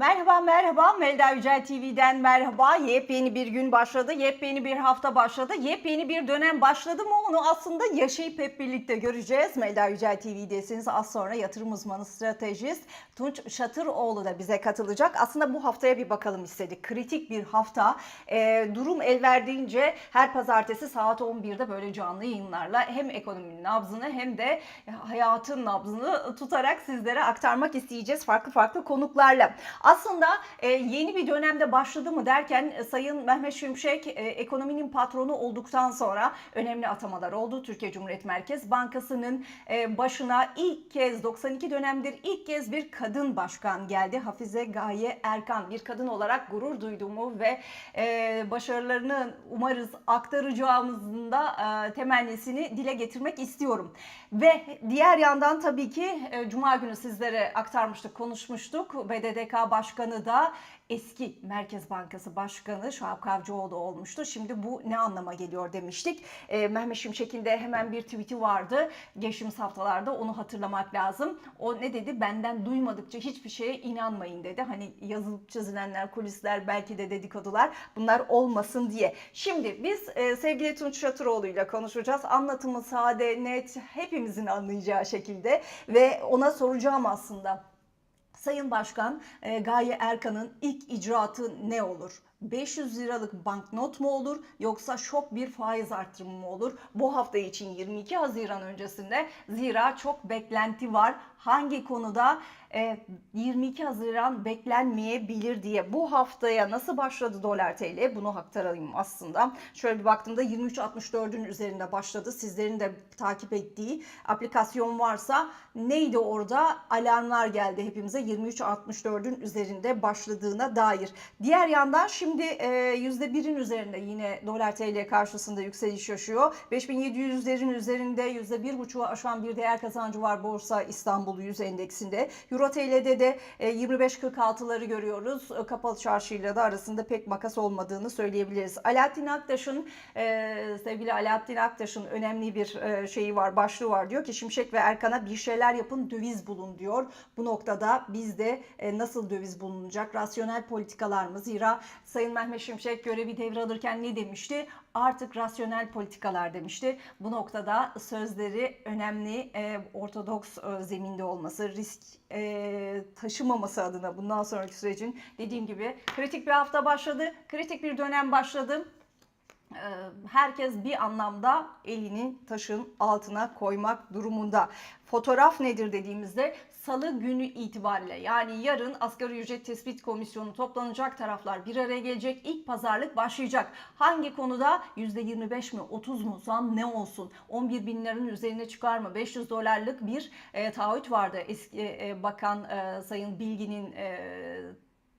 Merhaba merhaba Melda Yücel TV'den merhaba. Yepyeni bir gün başladı, yepyeni bir hafta başladı, yepyeni bir dönem başladı mı onu aslında yaşayıp hep birlikte göreceğiz. Melda Yücel TV'desiniz. Az sonra yatırım uzmanı stratejist Tunç Şatıroğlu da bize katılacak. Aslında bu haftaya bir bakalım istedik. Kritik bir hafta. Ee, durum el verdiğince her pazartesi saat 11'de böyle canlı yayınlarla hem ekonominin nabzını hem de hayatın nabzını tutarak sizlere aktarmak isteyeceğiz farklı farklı konuklarla. Aslında e, yeni bir dönemde başladı mı derken e, Sayın Mehmet Şimşek e, ekonominin patronu olduktan sonra önemli atamalar oldu. Türkiye Cumhuriyet Merkez Bankası'nın başına ilk kez 92 dönemdir ilk kez bir kadın başkan geldi. Hafize Gaye Erkan bir kadın olarak gurur duyduğumu ve e, başarılarını umarız aktaracağımızın da temennisini dile getirmek istiyorum. Ve diğer yandan tabii ki Cuma günü sizlere aktarmıştık, konuşmuştuk. BDDK Başkanı da eski Merkez Bankası Başkanı Şahap Kavcıoğlu olmuştu. Şimdi bu ne anlama geliyor demiştik. E, Mehmet Şimşek'in de hemen bir tweet'i vardı. Geçtiğimiz haftalarda onu hatırlamak lazım. O ne dedi? Benden duymadıkça hiçbir şeye inanmayın dedi. Hani yazılıp çizilenler, kulisler, belki de dedikodular bunlar olmasın diye. Şimdi biz e, sevgili Tunç Şatıroğlu ile konuşacağız. Anlatımı sade, net, hepimizin anlayacağı şekilde ve ona soracağım aslında. Sayın Başkan e, Gaye Erkan'ın ilk icraatı ne olur? 500 liralık banknot mu olur yoksa şok bir faiz artırımı mı olur? Bu hafta için 22 Haziran öncesinde zira çok beklenti var. Hangi konuda 22 Haziran beklenmeyebilir diye bu haftaya nasıl başladı dolar TL bunu aktarayım aslında. Şöyle bir baktığımda 23.64'ün üzerinde başladı. Sizlerin de takip ettiği aplikasyon varsa neydi orada? Alarmlar geldi hepimize 23.64'ün üzerinde başladığına dair. Diğer yandan şimdi e, %1'in üzerinde yine dolar TL karşısında yükseliş yaşıyor. 5700'lerin üzerinde %1,5'u aşan bir değer kazancı var Borsa İstanbul 100 endeksinde. Euro TL'de de e, 25.46'ları görüyoruz. E, Kapalı çarşıyla da arasında pek makas olmadığını söyleyebiliriz. Alaaddin Aktaş'ın e, sevgili Alaaddin Aktaş'ın önemli bir e, şeyi var, başlığı var. Diyor ki Şimşek ve Erkan'a bir şeyler yapın, döviz bulun diyor. Bu noktada bizde e, nasıl döviz bulunacak? Rasyonel politikalar mı? Zira Sayın Mehmet Şimşek görevi devralırken ne demişti? Artık rasyonel politikalar demişti. Bu noktada sözleri önemli, e, ortodoks e, zeminde olması, risk e, taşımaması adına bundan sonraki sürecin dediğim gibi kritik bir hafta başladı, kritik bir dönem başladı. Ee, herkes bir anlamda elini taşın altına koymak durumunda. Fotoğraf nedir dediğimizde salı günü itibariyle yani yarın asgari ücret tespit komisyonu toplanacak taraflar bir araya gelecek. İlk pazarlık başlayacak. Hangi konuda %25 mi 30 mu zam ne olsun? 11 bin liranın üzerine çıkar mı? 500 dolarlık bir e, taahhüt vardı eski e, bakan e, Sayın Bilgin'in e,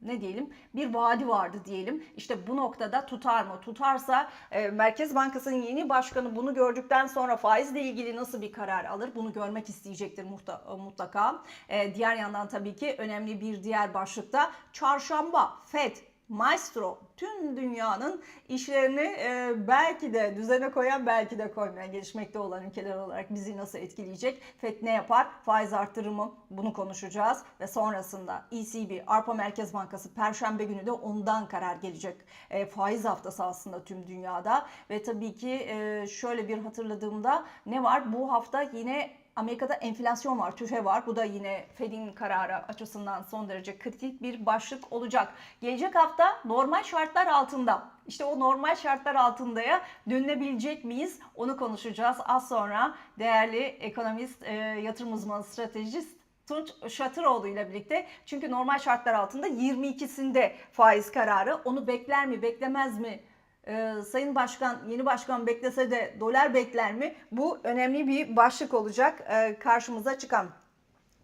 ne diyelim bir vaadi vardı diyelim. İşte bu noktada tutar mı? Tutarsa e, Merkez Bankası'nın yeni başkanı bunu gördükten sonra faizle ilgili nasıl bir karar alır? Bunu görmek isteyecektir muhta- mutlaka. E, diğer yandan tabii ki önemli bir diğer başlıkta çarşamba FED Maestro tüm dünyanın işlerini e, belki de düzene koyan belki de koymayan gelişmekte olan ülkeler olarak bizi nasıl etkileyecek? FED ne yapar? Faiz artırır mı? Bunu konuşacağız ve sonrasında ECB, Avrupa Merkez Bankası Perşembe günü de ondan karar gelecek. E, faiz haftası aslında tüm dünyada ve tabii ki e, şöyle bir hatırladığımda ne var? Bu hafta yine Amerika'da enflasyon var, tüfe var. Bu da yine Fed'in kararı açısından son derece kritik bir başlık olacak. Gelecek hafta normal şartlar altında. İşte o normal şartlar altındaya dönülebilecek miyiz? Onu konuşacağız az sonra. Değerli ekonomist, e, yatırım uzmanı, stratejist Tunç Şatıroğlu ile birlikte. Çünkü normal şartlar altında 22'sinde faiz kararı. Onu bekler mi, beklemez mi? Ee, Sayın Başkan, yeni başkan beklese de dolar bekler mi? Bu önemli bir başlık olacak e, karşımıza çıkan.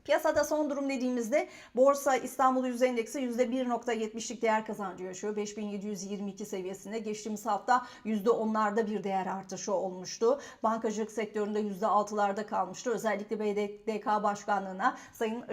Piyasada son durum dediğimizde Borsa İstanbul Yüz Endeksi %1.70'lik değer kazancı yaşıyor. 5722 seviyesinde. Geçtiğimiz hafta %10'larda bir değer artışı olmuştu. Bankacılık sektöründe %6'larda kalmıştı. Özellikle BDDK Başkanlığı'na Sayın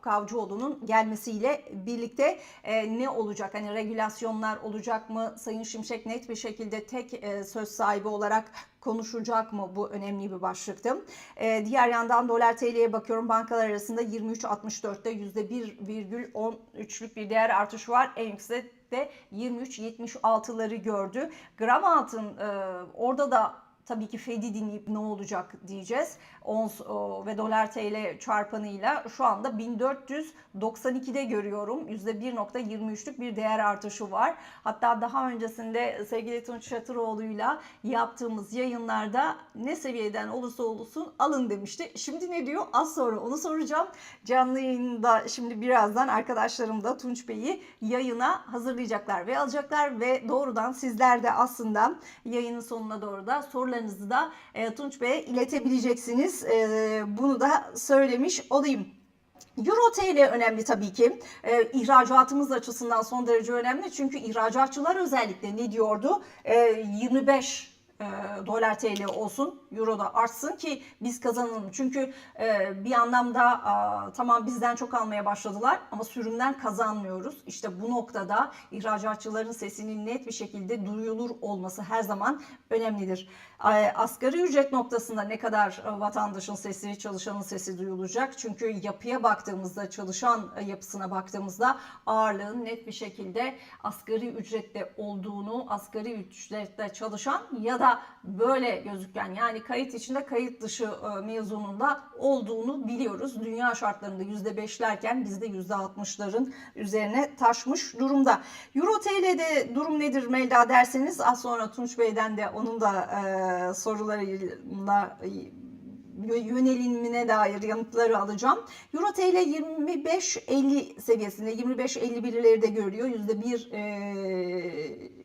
Kavcıoğlu'nun gelmesiyle birlikte e, ne olacak? Hani regülasyonlar olacak mı? Sayın Şimşek net bir şekilde tek e, söz sahibi olarak konuşacak mı? Bu önemli bir başlıktı. Ee, diğer yandan dolar TL'ye bakıyorum. Bankalar arasında 23.64'te %1,13'lük bir değer artışı var. En yüksek de 23.76'ları gördü. Gram altın e, orada da tabii ki Fed'i dinleyip ne olacak diyeceğiz. Ons ve dolar TL çarpanıyla şu anda 1492'de görüyorum. %1.23'lük bir değer artışı var. Hatta daha öncesinde sevgili Tunç Çatıroğlu'yla yaptığımız yayınlarda ne seviyeden olursa olsun alın demişti. Şimdi ne diyor? Az sonra onu soracağım. Canlı yayında şimdi birazdan arkadaşlarım da Tunç Bey'i yayına hazırlayacaklar ve alacaklar ve doğrudan sizler de aslında yayının sonuna doğru da sorularınızı da e, Tunç Bey'e iletebileceksiniz. E, bunu da söylemiş olayım. Euro TL önemli tabii ki. E, ihracatımız açısından son derece önemli. Çünkü ihracatçılar özellikle ne diyordu? E, 25 e, dolar TL olsun, euro da artsın ki biz kazanalım. Çünkü e, bir anlamda a, tamam bizden çok almaya başladılar ama sürümden kazanmıyoruz. İşte bu noktada ihracatçıların sesinin net bir şekilde duyulur olması her zaman önemlidir. E, asgari ücret noktasında ne kadar e, vatandaşın sesi, çalışanın sesi duyulacak? Çünkü yapıya baktığımızda, çalışan e, yapısına baktığımızda ağırlığın net bir şekilde asgari ücrette olduğunu, asgari ücrette çalışan ya da böyle gözüken yani kayıt içinde kayıt dışı e, mezununda olduğunu biliyoruz. Dünya şartlarında %5'lerken bizde %60'ların üzerine taşmış durumda. Euro TL'de durum nedir Melda derseniz az sonra Tunç Bey'den de onun da e, yönelimine dair yanıtları alacağım. Euro TL 25.50 seviyesinde 25.51'leri de görüyor. %1 e,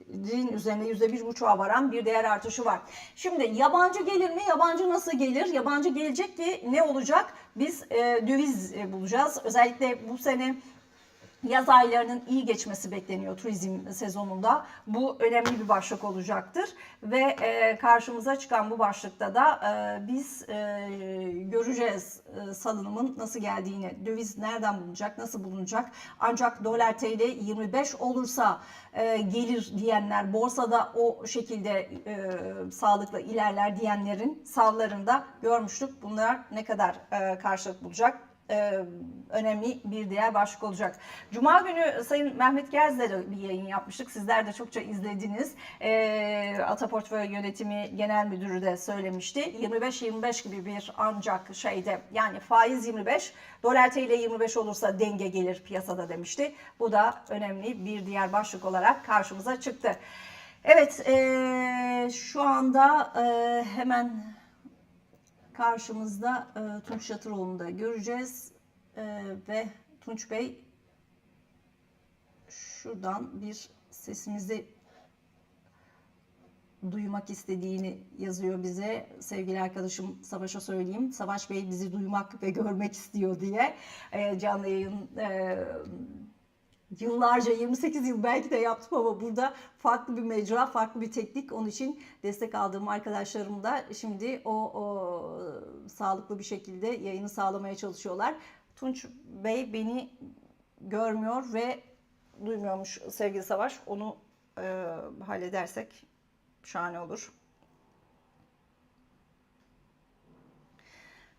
üzerine %1.5'a varan bir değer artışı var. Şimdi yabancı gelir mi? Yabancı nasıl gelir? Yabancı gelecek ki ne olacak? Biz e, döviz e, bulacağız. Özellikle bu sene Yaz aylarının iyi geçmesi bekleniyor turizm sezonunda. Bu önemli bir başlık olacaktır. Ve e, karşımıza çıkan bu başlıkta da e, biz e, göreceğiz e, salınımın nasıl geldiğini. Döviz nereden bulunacak, nasıl bulunacak? Ancak dolar TL 25 olursa e, gelir diyenler, borsada o şekilde e, sağlıkla ilerler diyenlerin savlarında görmüştük. Bunlar ne kadar e, karşılık bulacak? E, önemli bir diğer başlık olacak. Cuma günü Sayın Mehmet Gerz'le de bir yayın yapmıştık. Sizler de çokça izlediniz. E, Ata Portföy Yönetimi Genel Müdürü de söylemişti. 25-25 gibi bir ancak şeyde yani faiz 25, dolar TL 25 olursa denge gelir piyasada demişti. Bu da önemli bir diğer başlık olarak karşımıza çıktı. Evet, e, şu anda e, hemen karşımızda e, Tunç Şatıroğlu'nu da göreceğiz. E, ve Tunç Bey şuradan bir sesimizi duymak istediğini yazıyor bize. Sevgili arkadaşım Savaş'a söyleyeyim. Savaş Bey bizi duymak ve görmek istiyor diye e, canlı yayın e, yıllarca 28 yıl belki de yaptım ama burada farklı bir mecra, farklı bir teknik. Onun için destek aldığım arkadaşlarım da şimdi o, o sağlıklı bir şekilde yayını sağlamaya çalışıyorlar. Tunç Bey beni görmüyor ve duymuyormuş sevgili Savaş. Onu e, halledersek şahane olur.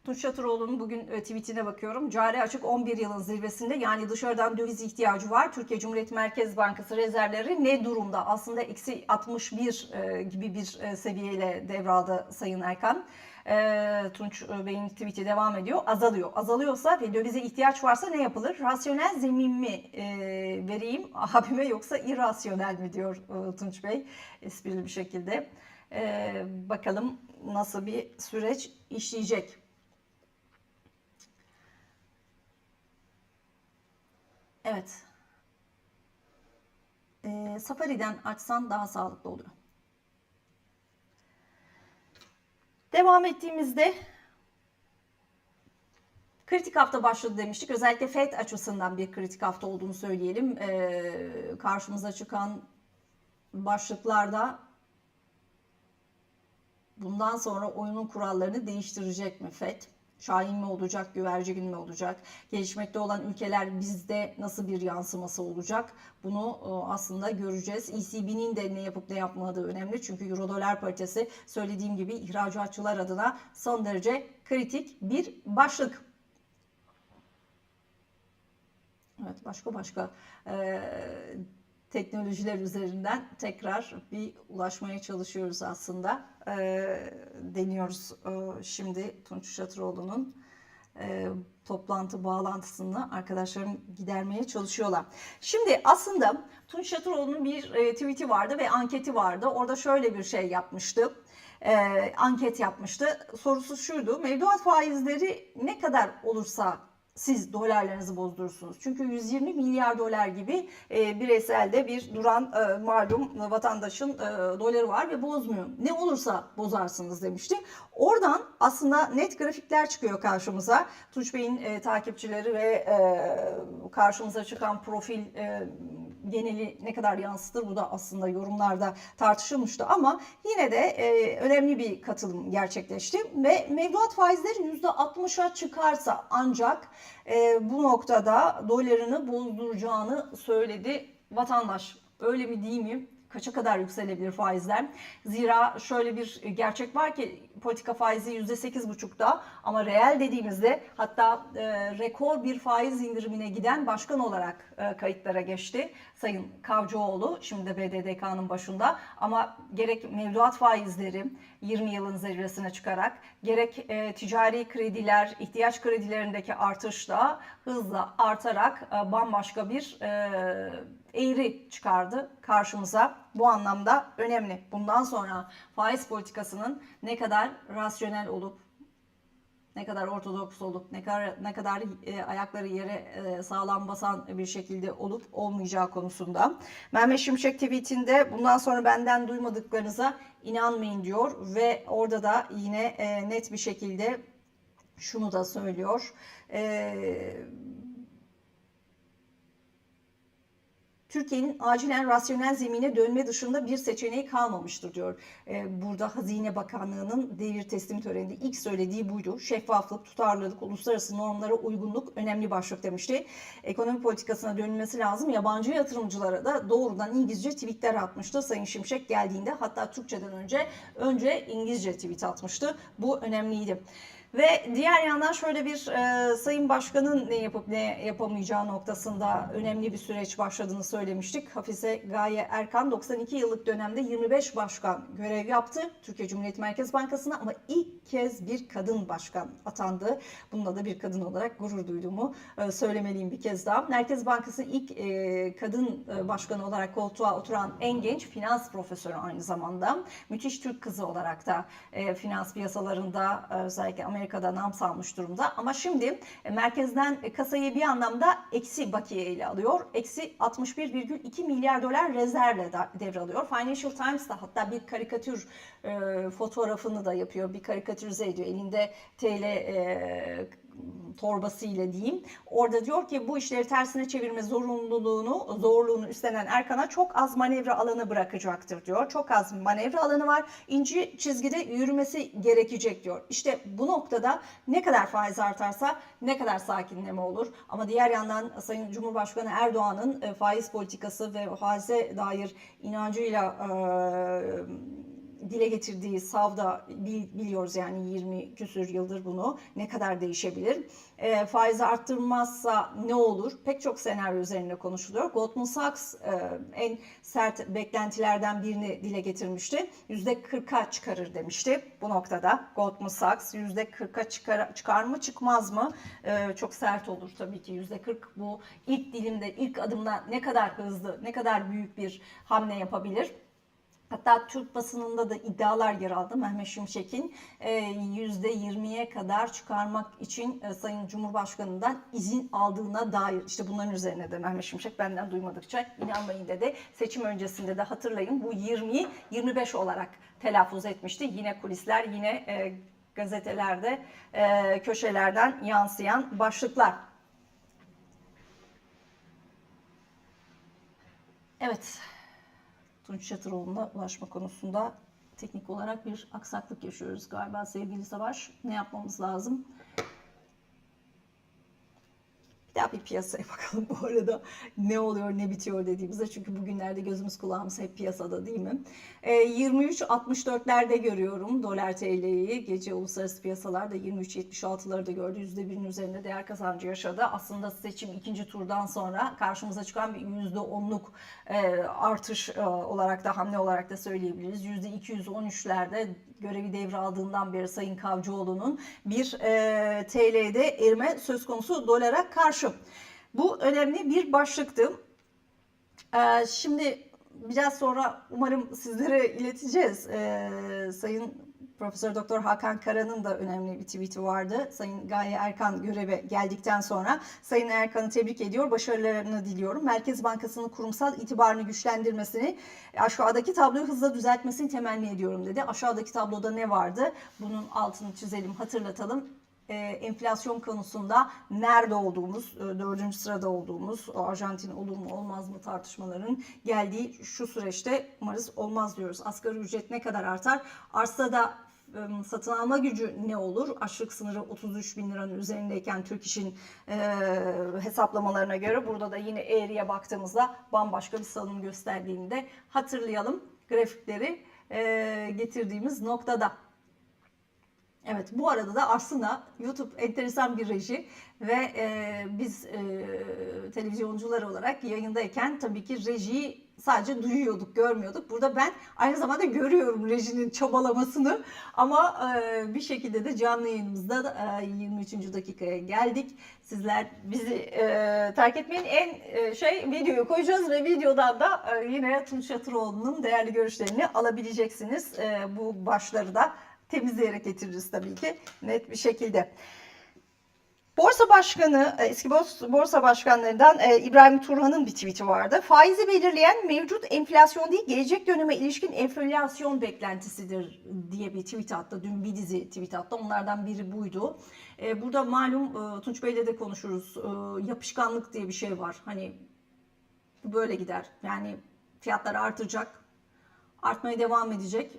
Tunç Çatıroğlu'nun bugün e, tweetine bakıyorum. Cari açık 11 yılın zirvesinde yani dışarıdan döviz ihtiyacı var. Türkiye Cumhuriyet Merkez Bankası rezervleri ne durumda? Aslında eksi 61 e, gibi bir e, seviyeyle devraldı Sayın Erkan. Tunç Bey'in tweet'i devam ediyor. Azalıyor. Azalıyorsa ve dövize ihtiyaç varsa ne yapılır? Rasyonel zemin mi vereyim abime yoksa irrasyonel mi diyor Tunç Bey esprili bir şekilde. Bakalım nasıl bir süreç işleyecek. Evet. E, Safari'den açsan daha sağlıklı oluyor. Devam ettiğimizde kritik hafta başladı demiştik. Özellikle FED açısından bir kritik hafta olduğunu söyleyelim. E, karşımıza çıkan başlıklarda bundan sonra oyunun kurallarını değiştirecek mi FED? Şahin mi olacak, güvercin mi olacak? Gelişmekte olan ülkeler bizde nasıl bir yansıması olacak? Bunu e, aslında göreceğiz. ECB'nin de ne yapıp ne yapmadığı önemli. Çünkü Euro dolar paritesi söylediğim gibi ihracatçılar adına son derece kritik bir başlık. Evet başka başka e, teknolojiler üzerinden tekrar bir ulaşmaya çalışıyoruz aslında. E, deniyoruz e, şimdi Tunç Şatıroğlu'nun e, toplantı bağlantısını arkadaşlarım gidermeye çalışıyorlar. Şimdi aslında Tunç Şatıroğlu'nun bir e, tweet'i vardı ve anketi vardı. Orada şöyle bir şey yapmıştı. E, anket yapmıştı. Sorusu şuydu. Mevduat faizleri ne kadar olursa siz dolarlarınızı bozdurursunuz. Çünkü 120 milyar dolar gibi e, bireyselde bir duran e, malum vatandaşın e, doları var ve bozmuyor. Ne olursa bozarsınız demişti. Oradan aslında net grafikler çıkıyor karşımıza. Tunç Bey'in e, takipçileri ve e, karşımıza çıkan profil e, geneli ne kadar yansıtır bu da aslında yorumlarda tartışılmıştı ama yine de e, önemli bir katılım gerçekleşti ve mevduat faizleri %60'a çıkarsa ancak e, bu noktada dolarını bozduracağını söyledi vatandaş. Öyle mi değil mi? Kaça kadar yükselebilir faizler? Zira şöyle bir gerçek var ki politika faizi %8,5'da ama reel dediğimizde hatta e, rekor bir faiz indirimine giden başkan olarak e, kayıtlara geçti. Sayın Kavcıoğlu şimdi BDDK'nın başında ama gerek mevduat faizleri 20 yılın zirvesine çıkarak gerek e, ticari krediler, ihtiyaç kredilerindeki artış da hızla artarak e, bambaşka bir e, eğri çıkardı karşımıza. Bu anlamda önemli. Bundan sonra faiz politikasının ne kadar rasyonel olup ne kadar ortodoks olup ne kadar ne kadar e, ayakları yere e, sağlam basan bir şekilde olup olmayacağı konusunda. Mehmet Şimşek tweetinde bundan sonra benden duymadıklarınıza inanmayın diyor ve orada da yine e, net bir şekilde şunu da söylüyor. Eee Türkiye'nin acilen rasyonel zemine dönme dışında bir seçeneği kalmamıştır diyor. Ee, burada Hazine Bakanlığı'nın devir teslim töreninde ilk söylediği buydu. Şeffaflık, tutarlılık, uluslararası normlara uygunluk önemli başlık demişti. Ekonomi politikasına dönülmesi lazım. Yabancı yatırımcılara da doğrudan İngilizce tweetler atmıştı Sayın Şimşek geldiğinde. Hatta Türkçeden önce önce İngilizce tweet atmıştı. Bu önemliydi. Ve diğer yandan şöyle bir e, Sayın Başkan'ın ne yapıp ne yapamayacağı noktasında önemli bir süreç başladığını söylemiştik. Hafize Gaye Erkan 92 yıllık dönemde 25 başkan görev yaptı Türkiye Cumhuriyet Merkez Bankası'na ama ilk kez bir kadın başkan atandı. Bununla da bir kadın olarak gurur duyduğumu e, söylemeliyim bir kez daha. Merkez Bankası'nın ilk e, kadın e, başkanı olarak koltuğa oturan en genç finans profesörü aynı zamanda. Müthiş Türk kızı olarak da e, finans piyasalarında e, özellikle Amerika'da nam salmış durumda. Ama şimdi e, merkezden e, kasayı bir anlamda eksi bakiye ile alıyor. Eksi 61,2 milyar dolar rezervle devralıyor. Financial Times da hatta bir karikatür e, fotoğrafını da yapıyor. Bir karikatürize ediyor. Elinde TL e, torbasıyla diyeyim. Orada diyor ki bu işleri tersine çevirme zorunluluğunu, zorluğunu üstlenen Erkan'a çok az manevra alanı bırakacaktır diyor. Çok az manevra alanı var. İnci çizgide yürümesi gerekecek diyor. İşte bu noktada ne kadar faiz artarsa ne kadar sakinleme olur. Ama diğer yandan Sayın Cumhurbaşkanı Erdoğan'ın e, faiz politikası ve faize dair inancıyla e, dile getirdiği savda bil- biliyoruz yani 20 küsür yıldır bunu ne kadar değişebilir. E, faizi arttırmazsa ne olur? Pek çok senaryo üzerinde konuşuluyor. Goldman Sachs e, en sert beklentilerden birini dile getirmişti. %40'a çıkarır demişti bu noktada. Goldman Sachs %40'a çıkar, çıkar mı çıkmaz mı? E, çok sert olur tabii ki %40 bu ilk dilimde ilk adımda ne kadar hızlı ne kadar büyük bir hamle yapabilir? Hatta Türk basınında da iddialar yer aldı. Mehmet Şimşek'in e, %20'ye kadar çıkarmak için e, Sayın Cumhurbaşkanı'ndan izin aldığına dair. İşte bunların üzerine de Mehmet Şimşek benden duymadıkça inanmayın dedi. Seçim öncesinde de hatırlayın bu 20'yi 25 olarak telaffuz etmişti. Yine kulisler yine e, gazetelerde e, köşelerden yansıyan başlıklar. Evet. Tunç Çatıroğlu'na ulaşma konusunda teknik olarak bir aksaklık yaşıyoruz galiba sevgili Savaş. Ne yapmamız lazım? Ya bir piyasaya bakalım bu arada ne oluyor ne bitiyor dediğimizde çünkü bugünlerde gözümüz kulağımız hep piyasada değil mi? E, 23.64'lerde görüyorum dolar TL'yi. Gece uluslararası piyasalarda 23.76'ları da gördü. %1'in üzerinde değer kazancı yaşadı. Aslında seçim ikinci turdan sonra karşımıza çıkan bir %10'luk e, artış e, olarak da hamle olarak da söyleyebiliriz. %213'lerde görevi devraldığından beri Sayın Kavcıoğlu'nun bir e, TL'de erime söz konusu dolara karşı. Bu önemli bir başlıktı. E, şimdi biraz sonra umarım sizlere ileteceğiz. E, Sayın Profesör Doktor Hakan Kara'nın da önemli bir tweet'i vardı. Sayın Gaye Erkan göreve geldikten sonra Sayın Erkan'ı tebrik ediyor, başarılarını diliyorum. Merkez Bankası'nın kurumsal itibarını güçlendirmesini, aşağıdaki tabloyu hızla düzeltmesini temenni ediyorum dedi. Aşağıdaki tabloda ne vardı? Bunun altını çizelim, hatırlatalım e, enflasyon konusunda nerede olduğumuz, e, dördüncü sırada olduğumuz, o Arjantin olur mu olmaz mı tartışmaların geldiği şu süreçte umarız olmaz diyoruz. Asgari ücret ne kadar artar? Arsada e, satın alma gücü ne olur? Açlık sınırı 33 bin liranın üzerindeyken Türk İş'in e, hesaplamalarına göre burada da yine eğriye baktığımızda bambaşka bir salınım gösterdiğini de hatırlayalım grafikleri e, getirdiğimiz noktada. Evet bu arada da aslında YouTube enteresan bir reji ve e, biz e, televizyoncular olarak yayındayken tabii ki rejiyi sadece duyuyorduk, görmüyorduk. Burada ben aynı zamanda görüyorum rejinin çabalamasını ama e, bir şekilde de canlı yayınımızda da, e, 23. dakikaya geldik. Sizler bizi e, terk etmeyin. En e, şey videoyu koyacağız ve videodan da e, yine Tunç Yatıroğlu'nun değerli görüşlerini alabileceksiniz. E, bu başları da temizleyerek getiririz tabii ki net bir şekilde. Borsa Başkanı, e, eski bors- borsa başkanlarından e, İbrahim Turhan'ın bir tweet'i vardı. Faizi belirleyen mevcut enflasyon değil, gelecek döneme ilişkin enflasyon beklentisidir diye bir tweet attı. Dün bir dizi tweet attı. Onlardan biri buydu. E, Burada malum Tunç Bey'le de konuşuruz. Yapışkanlık diye bir şey var. Hani böyle gider. Yani fiyatlar artacak, artmaya devam edecek.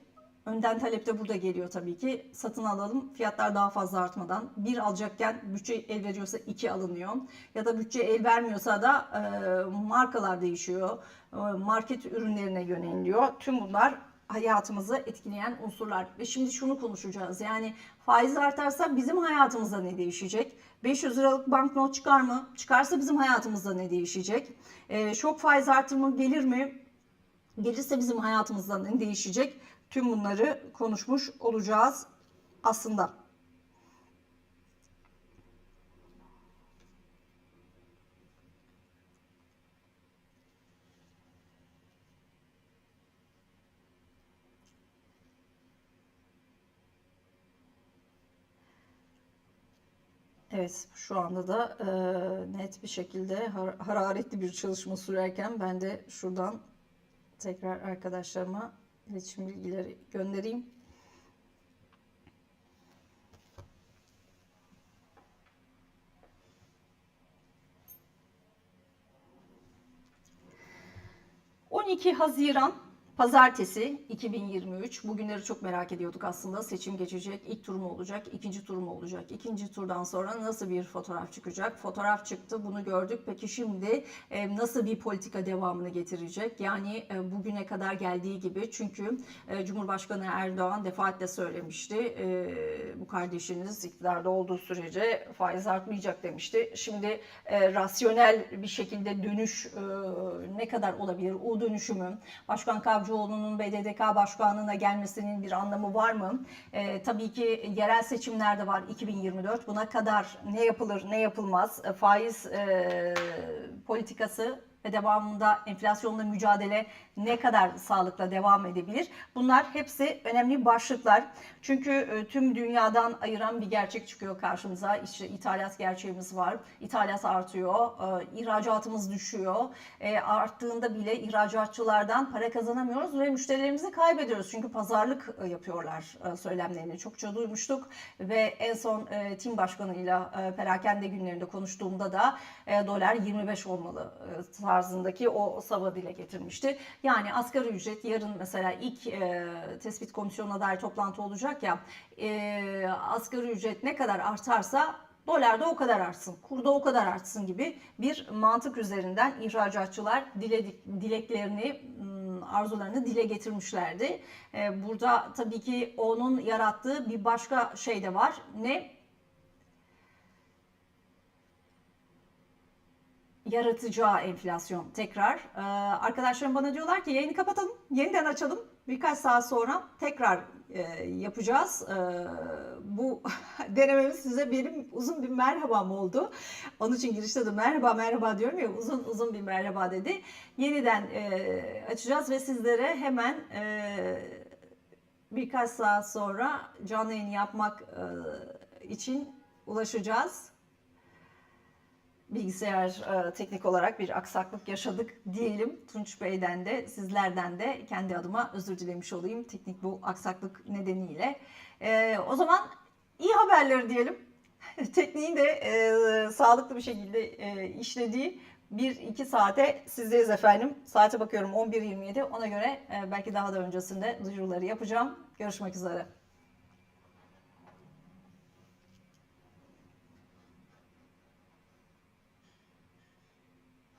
Önden talep de burada geliyor tabii ki. Satın alalım fiyatlar daha fazla artmadan. Bir alacakken bütçe el veriyorsa iki alınıyor. Ya da bütçe el vermiyorsa da e, markalar değişiyor. E, market ürünlerine yöneliliyor. Tüm bunlar hayatımızı etkileyen unsurlar. Ve şimdi şunu konuşacağız. Yani faiz artarsa bizim hayatımızda ne değişecek? 500 liralık banknot çıkar mı? Çıkarsa bizim hayatımızda ne değişecek? E, şok faiz artırımı gelir mi? Gelirse bizim hayatımızda ne değişecek? Tüm bunları konuşmuş olacağız aslında. Evet, şu anda da e, net bir şekilde har- hararetli bir çalışma sürerken ben de şuradan tekrar arkadaşlarıma iletişim bilgileri göndereyim. ...12 Haziran Pazartesi 2023. Bugünleri çok merak ediyorduk aslında. Seçim geçecek. İlk tur mu olacak? ikinci tur mu olacak? İkinci turdan sonra nasıl bir fotoğraf çıkacak? Fotoğraf çıktı. Bunu gördük. Peki şimdi e, nasıl bir politika devamını getirecek? Yani e, bugüne kadar geldiği gibi. Çünkü e, Cumhurbaşkanı Erdoğan defaatle söylemişti. E, bu kardeşiniz iktidarda olduğu sürece faiz artmayacak demişti. Şimdi e, rasyonel bir şekilde dönüş e, ne kadar olabilir? O dönüşümü Başkan Kavcıoğlu'nun BDDK başkanlığına gelmesinin bir anlamı var mı? E, tabii ki yerel seçimler de var 2024. Buna kadar ne yapılır ne yapılmaz? E, faiz e, politikası ve devamında enflasyonla mücadele ne kadar sağlıkla devam edebilir? Bunlar hepsi önemli başlıklar. Çünkü e, tüm dünyadan ayıran bir gerçek çıkıyor karşımıza. İşte ithalat gerçeğimiz var. İthalat artıyor, e, ihracatımız düşüyor. E, arttığında bile ihracatçılardan para kazanamıyoruz ve müşterilerimizi kaybediyoruz. Çünkü pazarlık yapıyorlar söylemlerini. Çokça duymuştuk ve en son tim başkanıyla perakende günlerinde konuştuğumda da dolar 25 olmalı tarzındaki o sabah dile getirmişti. Yani asgari ücret yarın mesela ilk e, tespit komisyonuna dair toplantı olacak ya e, asgari ücret ne kadar artarsa dolar da o kadar artsın, kur da o kadar artsın gibi bir mantık üzerinden ihracatçılar diledik, dileklerini, ım, arzularını dile getirmişlerdi. E, Burada tabii ki onun yarattığı bir başka şey de var. Ne? Yaratacağı enflasyon tekrar. Ee, arkadaşlarım bana diyorlar ki yayını kapatalım, yeniden açalım. Birkaç saat sonra tekrar e, yapacağız. Ee, bu denememiz size benim uzun bir merhabam oldu. Onun için girişte de merhaba merhaba diyorum ya uzun uzun bir merhaba dedi. Yeniden e, açacağız ve sizlere hemen e, birkaç saat sonra canlı yayın yapmak e, için ulaşacağız bilgisayar e, teknik olarak bir aksaklık yaşadık diyelim. Tunç Bey'den de sizlerden de kendi adıma özür dilemiş olayım teknik bu aksaklık nedeniyle. E, o zaman iyi haberleri diyelim. Tekniğin de e, sağlıklı bir şekilde e, işlediği 1-2 saate sizdeyiz efendim. Saate bakıyorum 11.27 ona göre e, belki daha da öncesinde duyuruları yapacağım. Görüşmek üzere.